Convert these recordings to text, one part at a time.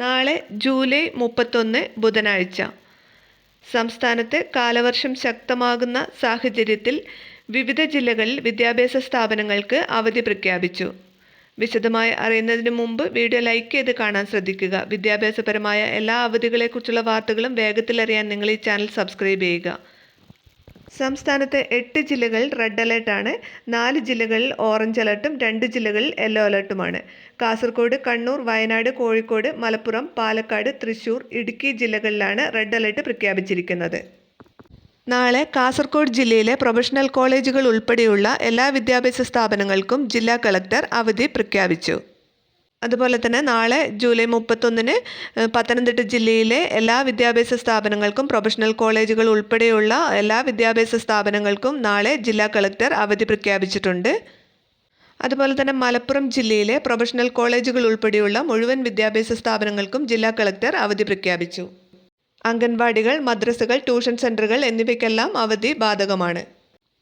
നാളെ ജൂലൈ മുപ്പത്തൊന്ന് ബുധനാഴ്ച. സംസ്ഥാനത്ത് കാലവർഷം ശക്തമാകുന്ന സാഹചര്യത്തിൽ വിവിധ ജില്ലകളിൽ വിദ്യാഭ്യാസ സ്ഥാപനങ്ങൾക്ക് അവധി പ്രഖ്യാപിച്ചു. വിശദമായി അറിയുന്നതിന് മുമ്പ് വീഡിയോ ലൈക്ക് ചെയ്ത് കാണാൻ ശ്രദ്ധിക്കുക. വിദ്യാഭ്യാസപരമായ എല്ലാ അവധികളെക്കുറിച്ചുള്ള വാർത്തകളും വേഗത്തിലറിയാൻ നിങ്ങൾ ഈ ചാനൽ സബ്സ്ക്രൈബ് ചെയ്യുക. സംസ്ഥാനത്ത് എട്ട് ജില്ലകൾ റെഡ് അലേർട്ടാണ് നാല് ജില്ലകളിൽ ഓറഞ്ച് അലേർട്ടും രണ്ട് ജില്ലകളിൽ യെല്ലോ അലേർട്ടുമാണ് കാസർഗോഡ് കണ്ണൂർ വയനാട് കോഴിക്കോട് മലപ്പുറം പാലക്കാട് തൃശൂർ ഇടുക്കി ജില്ലകളിലാണ് റെഡ് അലേർട്ട് പ്രഖ്യാപിച്ചിരിക്കുന്നത്. നാളെ കാസർഗോഡ് ജില്ലയിലെ പ്രൊഫഷണൽ കോളേജുകൾ ഉൾപ്പെടെയുള്ള എല്ലാ വിദ്യാഭ്യാസ സ്ഥാപനങ്ങൾക്കും ജില്ലാ കളക്ടർ അവധി പ്രഖ്യാപിച്ചു. അതുപോലെ തന്നെ നാളെ ജൂലൈ മുപ്പത്തൊന്നിന് പത്തനംതിട്ട ജില്ലയിലെ എല്ലാ വിദ്യാഭ്യാസ സ്ഥാപനങ്ങൾക്കും പ്രൊഫഷണൽ കോളേജുകൾ ഉൾപ്പെടെയുള്ള എല്ലാ വിദ്യാഭ്യാസ സ്ഥാപനങ്ങൾക്കും നാളെ ജില്ലാ കളക്ടർ അവധി പ്രഖ്യാപിച്ചിട്ടുണ്ട്. അതുപോലെ തന്നെ മലപ്പുറം ജില്ലയിലെ പ്രൊഫഷണൽ കോളേജുകൾ ഉൾപ്പെടെയുള്ള മുഴുവൻ വിദ്യാഭ്യാസ സ്ഥാപനങ്ങൾക്കും ജില്ലാ കളക്ടർ അവധി പ്രഖ്യാപിച്ചു. അംഗൻവാടികൾ മദ്രസകൾ ട്യൂഷൻ സെന്ററുകൾ എന്നിവയ്ക്കെല്ലാം അവധി ബാധകമാണ്.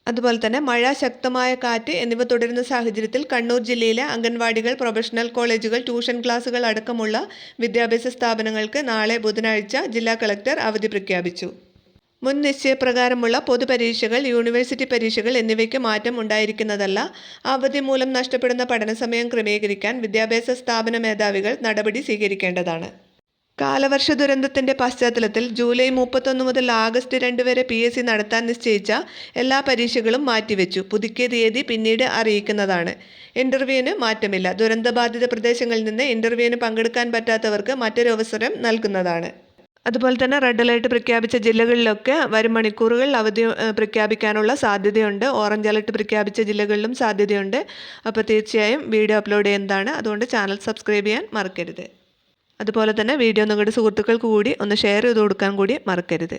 അതുപോലെ തന്നെ മഴ ശക്തമായ കാറ്റ് എന്നിവ തുടരുന്ന സാഹചര്യത്തിൽ കണ്ണൂർ ജില്ലയിലെ അംഗൻവാടികൾ പ്രൊഫഷണൽ കോളേജുകൾ ട്യൂഷൻ ക്ലാസുകൾ അടക്കമുള്ള വിദ്യാഭ്യാസ സ്ഥാപനങ്ങൾക്ക് നാളെ ബുധനാഴ്ച ജില്ലാ കളക്ടർ അവധി പ്രഖ്യാപിച്ചു. മുൻ നിശ്ചയപ്രകാരമുള്ള പൊതുപരീക്ഷകൾ യൂണിവേഴ്സിറ്റി പരീക്ഷകൾ എന്നിവയ്ക്ക് മാറ്റം ഉണ്ടായിരിക്കുന്നതല്ല അവധി മൂലം നഷ്ടപ്പെടുന്ന പഠനസമയം ക്രമീകരിക്കാൻ വിദ്യാഭ്യാസ സ്ഥാപന മേധാവികൾ നടപടി സ്വീകരിക്കേണ്ടതാണ്. കാലവർഷ ദുരന്തത്തിന്റെ പശ്ചാത്തലത്തിൽ ജൂലൈ മുപ്പത്തൊന്ന് മുതൽ ആഗസ്റ്റ് രണ്ട് വരെ പി എസ് സി നടത്താൻ നിശ്ചയിച്ച എല്ലാ പരീക്ഷകളും മാറ്റിവെച്ചു. പുതുക്കിയ തീയതി പിന്നീട് അറിയിക്കുന്നതാണ്. ഇന്റർവ്യൂവിന് മാറ്റമില്ല. ദുരന്തബാധിത പ്രദേശങ്ങളിൽ നിന്ന് ഇന്റർവ്യൂവിന് പങ്കെടുക്കാൻ പറ്റാത്തവർക്ക് മറ്റൊരു അവസരം നൽകുന്നതാണ്. അതുപോലെ തന്നെ റെഡ് അലേർട്ട് പ്രഖ്യാപിച്ച ജില്ലകളിലൊക്കെ വരും മണിക്കൂറുകൾ അവധി പ്രഖ്യാപിക്കാനുള്ള സാധ്യതയുണ്ട്. ഓറഞ്ച് അലർട്ട് പ്രഖ്യാപിച്ച ജില്ലകളിലും സാധ്യതയുണ്ട്. അപ്പോൾ തീർച്ചയായും വീഡിയോ അപ്ലോഡ് ചെയ്യുന്നതാണ്. അതുകൊണ്ട് ചാനൽ സബ്സ്ക്രൈബ് ചെയ്യാൻ മറക്കരുത്. അതുപോലെ തന്നെ വീഡിയോ നിങ്ങളുടെ സുഹൃത്തുക്കൾക്ക് കൂടി ഒന്ന് ഷെയർ ചെയ്ത് കൊടുക്കാൻ കൂടി മറക്കരുത്.